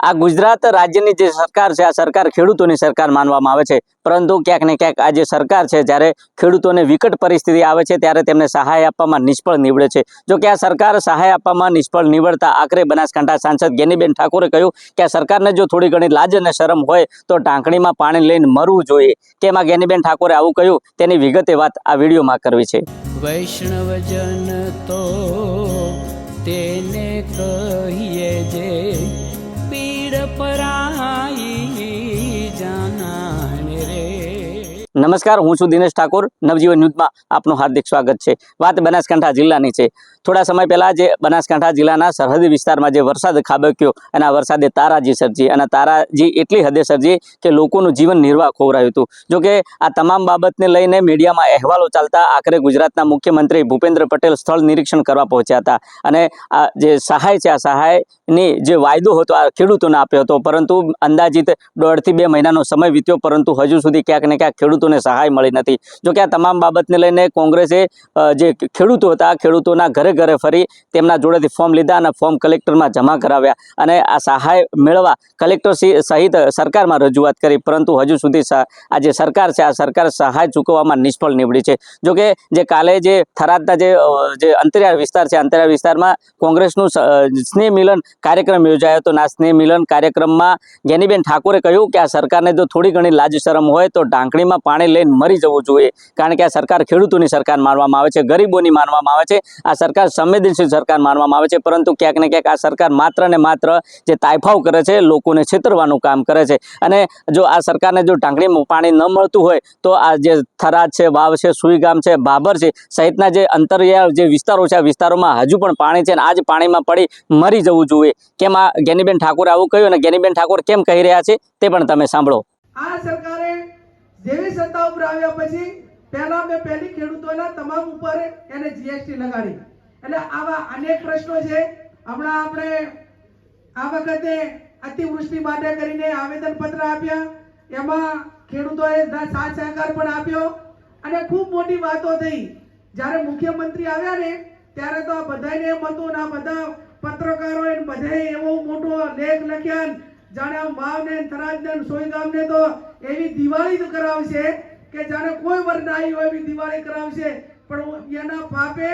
આ ગુજરાત રાજ્યની જે સરકાર છે, આ સરકાર ખેડૂતોની સરકાર માનવામાં આવે છે. પરંતુ ક્યાંક ને ક્યાંક આ જે સરકાર છે, જ્યારે ખેડૂતોને વિકટ પરિસ્થિતિ આવે છે, ત્યારે તેમને સહાય આપવામાં નિષ્ફળ નીવડે છે. જો કે આ સરકાર સહાય આપવામાં નિષ્ફળ નીવડતા આખરે બનાસકાંઠા સાંસદ ગેનીબેન ઠાકોરે કહ્યું કે આ સરકારને જો થોડી ઘણી લાજ અને શરમ હોય, તો ટાંકણીમાં પાણી લઈને મરવું જોઈએ. તેમાં ગેનીબેન ઠાકોરે આવું કહ્યું? તેની વિગતે વાત આ વિડીયોમાં કરવી છે. વૈષ્ણવજન તો તેને કહીએ પીડ નમસ્કાર, હું છું દિનેશ ઠાકોર, નવજીવન ન્યૂઝમાં આપનું હાર્દિક સ્વાગત છે. વાત બનાસકાંઠા જિલ્લાની છે. થોડા સમય પહેલાં જે બનાસકાંઠા જિલ્લાના સરહદી વિસ્તારમાં જે વરસાદ ખાબક્યો અને આ વરસાદે તારાજી સર્જી અને તારાજી એટલી હદે સર્જી કે લોકોનું જીવન નિર્વાહ ખોવરાયું હતું. જોકે આ તમામ બાબતને લઈને મીડિયામાં અહેવાલો ચાલતા આખરે ગુજરાતના મુખ્યમંત્રી ભૂપેન્દ્ર પટેલ સ્થળ નિરીક્ષણ કરવા પહોંચ્યા હતા. અને આ જે સહાય છે, આ સહાયની જે વાયદો હતો, આ ખેડૂતોને આપ્યો હતો. પરંતુ અંદાજિત દોઢથી બે મહિનાનો સમય વીત્યો, પરંતુ હજુ સુધી ક્યાંક ને ક્યાંક ખેડૂતોને સહાય મળી નથી. જોકે આ તમામ બાબતને લઈને કોંગ્રેસે જે ખેડૂતો હતા, ખેડૂતોના ઘરે ઘરે ફરી તેમના જોડેથી ફોર્મ લીધા અને ફોર્મ કલેક્ટરમાં જમા કરાવ્યા. અને આ સહાય મેળવવા કલેક્ટર સહિ- સહિત સરકારમાં રજૂઆત કરી. પરંતુ હજુ સુધી આ જે સરકાર છે, આ સરકાર સહાય ચૂકવવામાં નિષ્ફળ નીવડી છે. જોકે જે કાલે જે થરાદના જે અંતરિયાળ વિસ્તાર છે, અંતરિયાળ વિસ્તારમાં કોંગ્રેસનું સ્નેહ મિલન કાર્યક્રમ યોજાયો હતો. ના સ્નેહ મિલન કાર્યક્રમમાં જેનીબેન ઠાકોરે કહ્યું કે આ સરકારને જો થોડી ઘણી લાજ શરમ હોય તો ઢાંકણીમાં પાણી લઈને મરી જવું જોઈએ. કારણ કે આ સરકાર ખેડૂતોની સરકાર માનવામાં આવે છે, ગરીબોની માનવામાં આવે છે. આ સરકાર સંવેદનશીલ સરકાર માનવામાં આવે છે, પરંતુ ક્યાંક ને ક્યાંક આ સરકાર માત્ર ને માત્ર જે તાયફાવ કરે છે, લોકોને છેતરવાનું કામ કરે છે. અને જો આ સરકારને જો ઢાંકણીમાં પાણી ન મળતું હોય, તો આ જે થરાદ છે, વાવ છે સુઈગામ છે, બાબર છે, સહિતના જે અંતરિયાળ જે વિસ્તારો છે, આ વિસ્તારોમાં હજુ પણ પાણી છે અને આ જ પાણીમાં પડી મરી જવું જોઈએ. કેમ આ ગેનીબેન ઠાકોરે આવું કહ્યું અને જ્ઞાનીબેન ઠાકોર કેમ કહી રહ્યા છે, તે પણ તમે સાંભળો. આ સરકારે સત્તા ઉપર આવ્યા પછી પહેલા મેં પહેલી ખેડૂતોના તમામ ઉપર એને જીએસટી લગાડી. એટલે આવા અનેક પ્રશ્નો છે. હમણાં આપણે આ વખતે અતિવૃષ્ટિ માટે કરીને આવેદન પત્ર આપ્યા. એમાં ખેડૂતોએ સાથ સહકાર પણ આપ્યો. અને ખૂબ મોટી વાતો થઈ. જ્યારે મુખ્યમંત્રી આવ્યા ને, ત્યારે તો બધાને એમ હતું ને બધા પત્રકારોએ ને બધાએ એવો મોટો લેખ લખ્યા જાણે આમ વાવને ને તો એવી દિવાળી કરાવશે કે જાણે કોઈ વર ના હોય એવી દિવાળી કરાવશે. પણ એના પાપે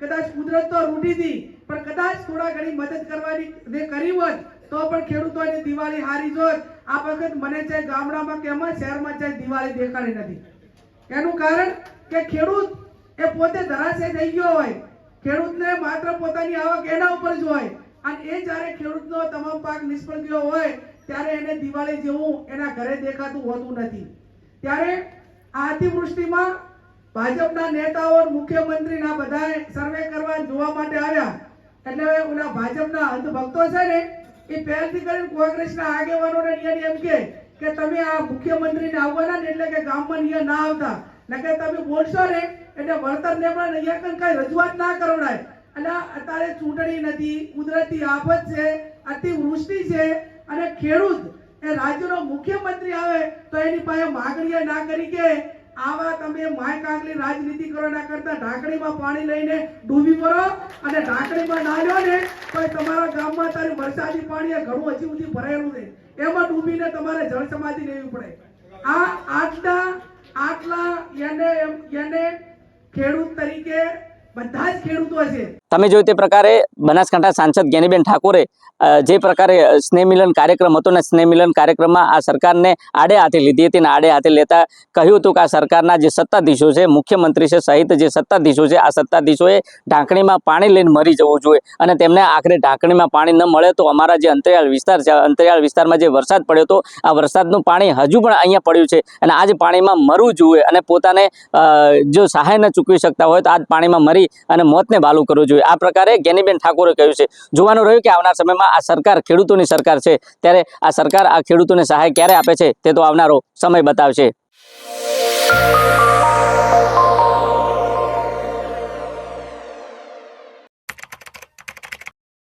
કદાચ કુદરત તો રૂઢી હતી, પણ કદાચ થોડા ઘણી મદદ કરવાની ને કરી હોત, તો પણ ખેડૂતોની દિવાળી હારી જોત. આ વખત મને ચાહે ગામડામાં કે એમાં શહેરમાં ચાહે દિવાળી દેખાડી નથી. એનું કારણ કે ખેડૂત એ પોતે ધરાશય થઈ ગયો હોય. ખેડૂતને માત્ર પોતાની આવક એના ઉપર જ હોય. અને એ જ્યારે ખેડૂતનો તમામ પાક નિષ્ફળ ગયો હોય, ત્યારે એને દિવાળી જેવું એના ઘરે દેખાતું હોતું નથી. ત્યારે આ અતિવૃષ્ટિમાં ભાજપના નેતાઓ મુખ્યમંત્રીના બધાએ સર્વે કરવા જોવા માટે આવ્યા. એટલે ઓલા ભાજપના અંધભક્તો છે ને, એ પહેલથી કરીને કોંગ્રેસના આગેવાનોને અહીંયા એમ કે કે તમે આ મુખ્યમંત્રીને આવવાના ને એટલે કે ગામમાં અહીંયા ના આવતા. નકર તમે બોલશો ને, એટલે વળતર ને પણ અહીંયા કઈ રજૂઆત ના કરવડાય અને અત્યારે ચૂંટણી નથી, કુદરતી આફત છે અતિવૃષ્ટિ છે અને ખેડૂત એ રાજ્યનો મુખ્યમંત્રી આવે તો એની પાસે માગણીએ ના કરી કે આવા તમે માય કાગલી રાજનીતિ કરો ના કરતા ઢાંકણીમાં પાણી લઈને ડૂબી પડો અને ઢાંકણીમાં ના લો ને, તો તમારા ગામમાં તારી વરસાદી પાણી ઘણું હજી સુધી ભરાયેલું છે. એમાં ડૂબીને તમારે જળ સમાધિ લેવી પડે. આ આટલા આટલા એને એને ખેડૂત તરીકે બધા જ ખેડૂતો છે. તમે જોયું તે પ્રકારે બનાસકાંઠા સાંસદ જ્ઞાનીબેન ઠાકોરે જે પ્રકારે સ્નેહમિલન કાર્યક્રમ હતો ને સ્નેહમિલન કાર્યક્રમમાં આ સરકારને આડે હાથે લીધી હતી અને આડે હાથે લેતા કહ્યું હતું કે આ સરકારના જે સત્તાધીશો છે, મુખ્યમંત્રી છે સહિત જે સત્તાધીશો છે, આ સત્તાધીશોએ ઢાંકણીમાં પાણી લઈને મરી જવું જોઈએ અને તેમને આખરે ઢાંકણીમાં પાણી ન મળે તો અમારા જે અંતરિયાળ વિસ્તાર છે, અંતરિયાળ વિસ્તારમાં જે વરસાદ પડ્યો હતો, આ વરસાદનું પાણી હજુ પણ અહીંયા પડ્યું છે અને આ જ પાણીમાં મરવું જોઈએ અને પોતાને જો સહાય ન ચૂકવી શકતા હોય તો આ જ પાણીમાં મરી અને મોતને બાલું કરવું જોઈએ આ પ્રકારે જ્ઞાનીબેન ઠાકોરે કહ્યું છે. જોવાનું રહ્યું કે આવનાર સમયમાં આ સરકાર ખેડૂતોની સરકાર છે. ત્યારે આ સરકાર આ ખેડૂતોને સહાય ક્યારે આપે છે તે તો આવનારો સમય બતાવશે.